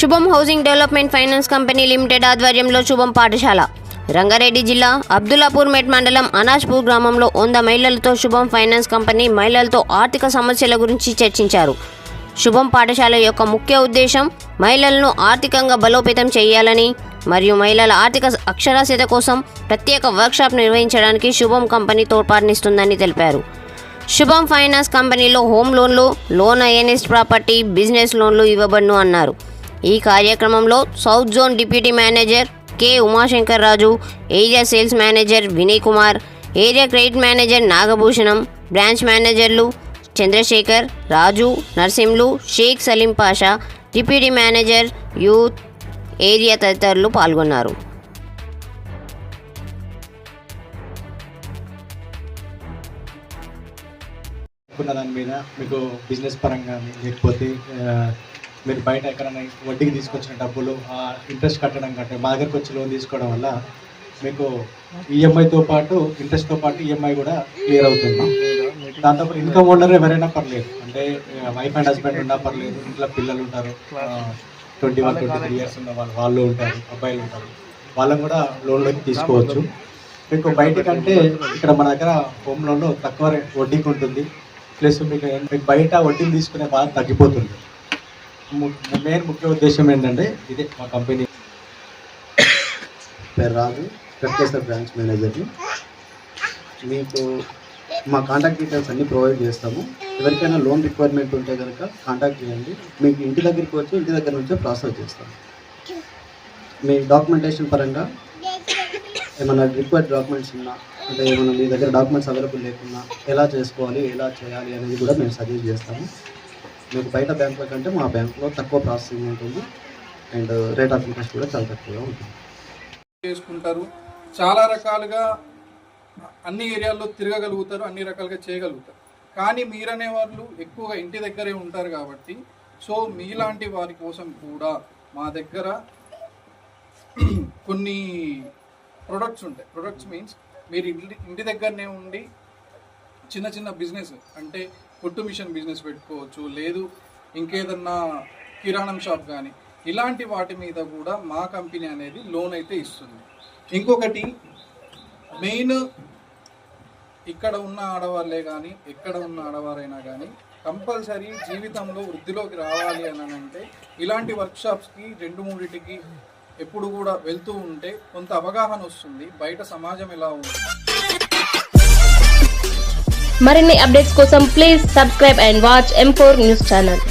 Shubham housing development finance company limited ఆధ్వర్యంలో శుభం పాఠశాల. రంగారెడ్డి జిల్లా అబ్దుల్లాపూర్ మెట్ మండలం అనాజ్పూర్ గ్రామంలో వంద మహిళలతో శుభం ఫైనాన్స్ కంపెనీ మహిళలతో ఆర్థిక సమస్యల గురించి చర్చించారు. శుభం పాఠశాల యొక్క ముఖ్య ఉద్దేశం మహిళలను ఆర్థికంగా బలోపేతం చేయాలని మరియు మహిళల ఆర్థిక అక్షరాస్యత కోసం ప్రత్యేక వర్క్షాప్ నిర్వహించడానికి శుభం కంపెనీ తోడ్పాటునిస్తుందని తెలిపారు. శుభం ఫైనాన్స్ కంపెనీలో హోమ్ లోన్లు లోన్ అగేనిస్ట్ ప్రాపర్టీ బిజినెస్ లోన్లు ఇవ్వబడును అన్నారు. ఈ కార్యక్రమంలో south zone deputy manager K Umashankar Raju area sales manager Vinay Kumar area credit manager Nagabhushanam branch మేనేజర్లు Chandrasekhar Raju Narsimlu Sheikh Salim Pasha deputy manager youth area తదితరులు పాల్గొన్నారు. దాని మీద మీకు బిజినెస్ పరంగా లేకపోతే మీరు బయట ఎక్కడైనా వడ్డీకి తీసుకొచ్చిన డబ్బులు ఆ ఇంట్రెస్ట్ కట్టడం కంటే మా దగ్గరకు వచ్చి లోన్ తీసుకోవడం వల్ల మీకు ఈఎంఐతో పాటు ఇంట్రెస్ట్తో పాటు ఈఎంఐ కూడా క్లియర్ అవుతుంది. దాంతోపాటు ఇన్కమ్ ఓనర్ ఎవరైనా పర్లేదు. అంటే వైఫ్ అండ్ హస్బెండ్ ఉన్నా పర్లేదు. ఇంట్లో పిల్లలు ఉంటారు. Twenty one twenty three years ఉన్న వాళ్ళు వాళ్ళు ఉంటారు అబ్బాయిలు ఉంటారు. వాళ్ళని కూడా లోన్లోకి తీసుకోవచ్చు. మీకు బయటకంటే ఇక్కడ మన దగ్గర హోమ్ లోన్ తక్కువ వడ్డీకి ఉంటుంది. ప్లస్ మీకు మీకు బయట వడ్డీలు తీసుకునే బాధ తగ్గిపోతుంది. మెయిన్ ముఖ్య ఉద్దేశం ఏంటంటే ఇదే మా కంపెనీ. పేరు రాజు వెంకటేశ్వర బ్రాంచ్ మేనేజర్ని. మీకు మా కాంటాక్ట్ డీటెయిల్స్ అన్నీ ప్రొవైడ్ చేస్తాము. ఎవరికైనా లోన్ రిక్వైర్మెంట్ ఉంటే కనుక కాంటాక్ట్ చేయండి. మీకు ఇంటి దగ్గరికి వచ్చి ఇంటి దగ్గర నుంచే ప్రాసెస్ చేస్తాం మీ డాక్యుమెంటేషన్ పరంగా ఏమైనా రిక్వైర్డ్ డాక్యుమెంట్స్ ఉన్నా అంటే ఏమైనా మీ దగ్గర డాక్యుమెంట్స్ అవైలబుల్ లేకున్నా ఎలా చేసుకోవాలి ఎలా చేయాలి అనేది కూడా మేము సజెస్ట్ చేస్తాము. మీకు బయట బ్యాంకుల కంటే మా బ్యాంకులో తక్కువ ప్రాసెసింగ్ ఉంటుంది. అండ్ రేట్ ఆఫ్ ఇంట్రెస్ట్ కూడా చాలా తక్కువగా ఉంటుంది. చేసుకుంటారు. చాలా రకాలుగా అన్ని ఏరియాల్లో తిరగగలుగుతారు అన్ని రకాలుగా చేయగలుగుతారు. కానీ మీరనే వాళ్ళు ఎక్కువగా ఇంటి దగ్గరే ఉంటారు కాబట్టి సో మీలాంటి వారి కోసం కూడా మా దగ్గర కొన్ని ప్రొడక్ట్స్ ఉంటాయి. ప్రొడక్ట్స్ మీన్స్ మీరు ఇంటి ఇంటి దగ్గరనే ఉండి చిన్న చిన్న బిజినెస్ అంటే కుట్టు మిషన్ బిజినెస్ పెట్టుకోవచ్చు. లేదు ఇంకేదన్నా కిరాణం షాప్ కానీ ఇలాంటి వాటి మీద కూడా మా కంపెనీ అనేది లోన్ అయితే ఇస్తుంది. ఇంకొకటి మెయిన్ ఇక్కడ ఉన్న ఆడవాళ్ళే కానీ ఎక్కడ ఉన్న ఆడవారైనా కానీ కంపల్సరీ జీవితంలో వృద్ధిలోకి రావాలి అని అంటే ఇలాంటి వర్క్షాప్స్కి రెండు మూడింటికి ఎప్పుడు కూడా వెళ్తూ ఉంటే కొంత అవగాహన వస్తుంది. బయట సమాజం ఎలా ఉంది మరిన్ని అప్డేట్స్ కోసం please subscribe and watch M news channel.